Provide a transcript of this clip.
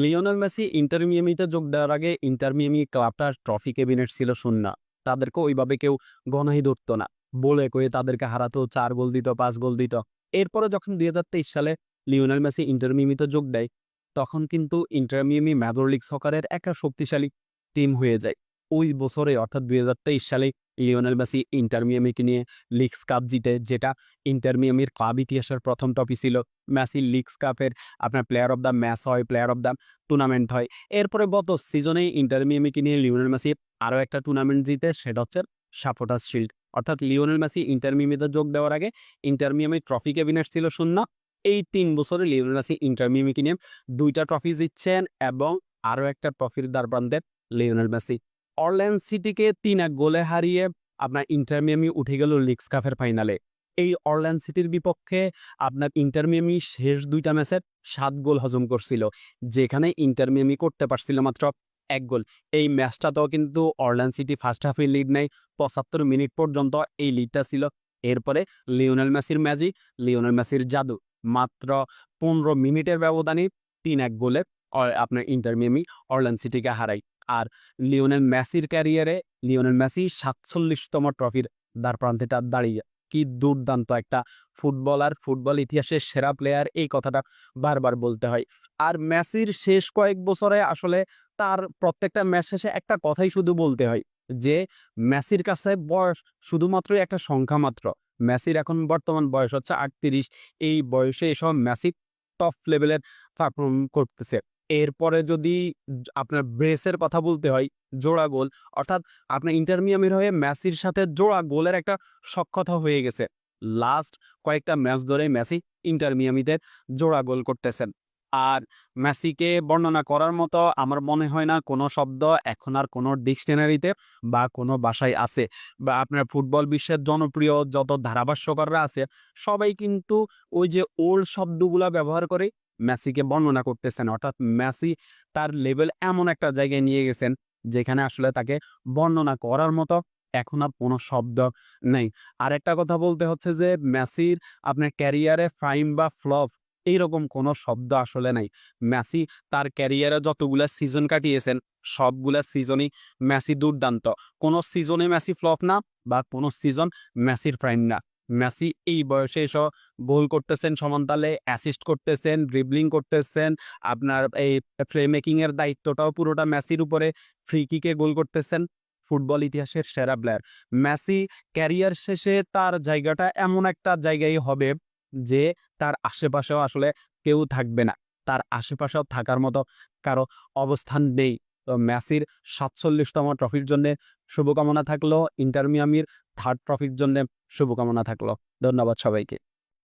Lionel Messi Inter মিয়ামিতে যোগ দেওয়ার আগে ইন্টার মিয়ামি ক্লাবটার ট্রফি ক্যাবিনেট ছিল শূন্য। তাদেরকে ওইভাবে কেউ গণাই ধরতো না। বলে কয়ে তাদেরকে হারাতো, চার গোল দিত, পাঁচ গোল দিত। এরপরে যখন দুই হাজার তেইশ সালে লিওনেল মেসি ইন্টার মিয়ামিতে যোগ দেয়, তখন কিন্তু ইন্টার মিয়ামি মেজর লিগ সকারের একটা শক্তিশালী টিম হয়ে যায়। ওই বছরে, অর্থাৎ দুই হাজার তেইশ সালে লিওনেল মেসি ইন্টার মিয়ামিকে নিয়ে লিগস কাপ জিতে, যেটা ইন্টার মিয়ামির ক্লাব ইতিহাসের প্রথম টপি ছিল। মেসি লিগস কাপের আপনার প্লেয়ার অফ দ্য ম্যাচ হয়, প্লেয়ার অফ দ্য টুর্নামেন্ট হয়। এরপরে গত সিজনে ইন্টার মিয়ামিকে নিয়ে লিওনেল মেসি আরও একটা টুর্নামেন্ট জিতে, সেটা হচ্ছে সাপোর্টার্স শিল্ড। অর্থাৎ লিওনেল মেসি ইন্টার মিয়ামিতে যোগ দেওয়ার আগে ইন্টার মিয়ামির ট্রফি ক্যাবিনেট ছিল শূন্য। এই তিন বছরে লিওনেল মেসি ইন্টার মিয়ামিকে নিয়ে দুইটা ট্রফি জিতছেন এবং আরও একটা ট্রফির দ্বারপ্রান্তে লিওনেল মেসি। অরল্যান্ড সিটিকে তিন এক গোলে হারিয়ে আপনার ইন্টার মিয়ামি উঠে গেল লিগস কাপের ফাইনালে। এই অরল্যান্ড সিটির বিপক্ষে আপনার ইন্টার মিয়ামি শেষ দুইটা ম্যাচে সাত গোল হজম করছিল, যেখানে ইন্টার মিয়ামি করতে পারছিল মাত্র এক গোল। এই ম্যাচটাতেও কিন্তু অরল্যান্ড সিটি ফার্স্ট হাফে লিড নেয়, পঁচাত্তর মিনিট পর্যন্ত এই লিডটা ছিল। এরপরে লিওনেল মেসির ম্যাজিক লিওনেল মেসির জাদু। মাত্র পনেরো মিনিটের ব্যবধানে তিন এক গোলে আপনার ইন্টার মিয়ামি অরল্যান্ড সিটিকে হারায়। লিওনেল মেসির ক্যারিয়ারে লিওনেল মেসি সাতচল্লিশতম ট্রফির দ্বার প্রান্তেটা দাঁড়িয়ে। কি দুর্দান্ত একটা ফুটবলার, ফুটবল ইতিহাসের সেরা প্লেয়ার এই কথাটা বারবার বলতে হয়। আর মেসির শেষ কয়েক বছরে আসলে তার প্রত্যেকটা ম্যাচ শেষে একটা কথাই শুধু বলতে হয় যে, মেসির কাছে বয়স শুধুমাত্রই একটা সংখ্যা মাত্র। মেসির এখন বর্তমান বয়স হচ্ছে আটত্রিশ। এই বয়সে এসব মেসি টপ লেভেলের পারফর্ম করতেছে। এরপরে যদি আপনার ব্রেসের কথা বলতে হয়, জোড়া গোল, অর্থাৎ আপনার ইন্টারমিয়ামের হয়ে মেসির সাথে জোড়া গোলের একটা সক্ষতা হয়ে গেছে। লাস্ট কয়েকটা ম্যাচ ধরে মেসি ইন্টারমিয়ামিদের জোড়া গোল করতেছেন। আর মেসিকে বর্ণনা করার মতো আমার মনে হয় না কোনো শব্দ এখন আর কোনো ডিকশনারিতে বা কোনো ভাষায় আছে। বা আপনার ফুটবল বিশ্বের জনপ্রিয় যত ধারাভাষ্যকাররা আছে, সবাই কিন্তু ওই যে ওল্ড শব্দগুলা ব্যবহার করে মেসিকে বর্ণনা করতেছেন। অর্থাৎ মেসি তার লেভেল এমন একটা জায়গায় নিয়ে গেছেন যেখানে আসলে তাকে বর্ণনা করার মতো এখন আর কোনো শব্দ নেই। আরেকটা কথা বলতে হচ্ছে যে, মেসির আপনার ক্যারিয়ারে প্রাইম বা ফ্লপ এইরকম কোনো শব্দ আসলে নাই। মেসি তার ক্যারিয়ারে যতগুলা সিজন কাটিয়েছেন, সবগুলা সিজনই মেসি দুর্দান্ত। কোনো সিজনে মেসি ফ্লপ না বা কোনো সিজন মেসির প্রাইম না। মেসি এই বয়সে এসব গোল করতেছেন সমানতালে অ্যাসিস্ট করতেছেন ড্রিবলিং করতেছেন, আপনার এই প্লে মেকিং এর দায়িত্বটাও পুরোটা মেসির উপরে ফ্রি কিকে গোল করতেছেন। ফুটবল ইতিহাসের সেরা প্লেয়ার মেসি ক্যারিয়ার শেষে তার জায়গাটা এমন একটা জায়গায় হবে যে তার আশেপাশেও আসলে কেউ থাকবে না। তার আশেপাশেও থাকার মতো কারও অবস্থান নেই। তো মেসির সাতচল্লিশতম ট্রফির জন্য শুভকামনা থাকল। ইন্টারমিয়ামির থার্ড ট্রফির জন্য শুভকামনা থাকল। ধন্যবাদ সবাইকে।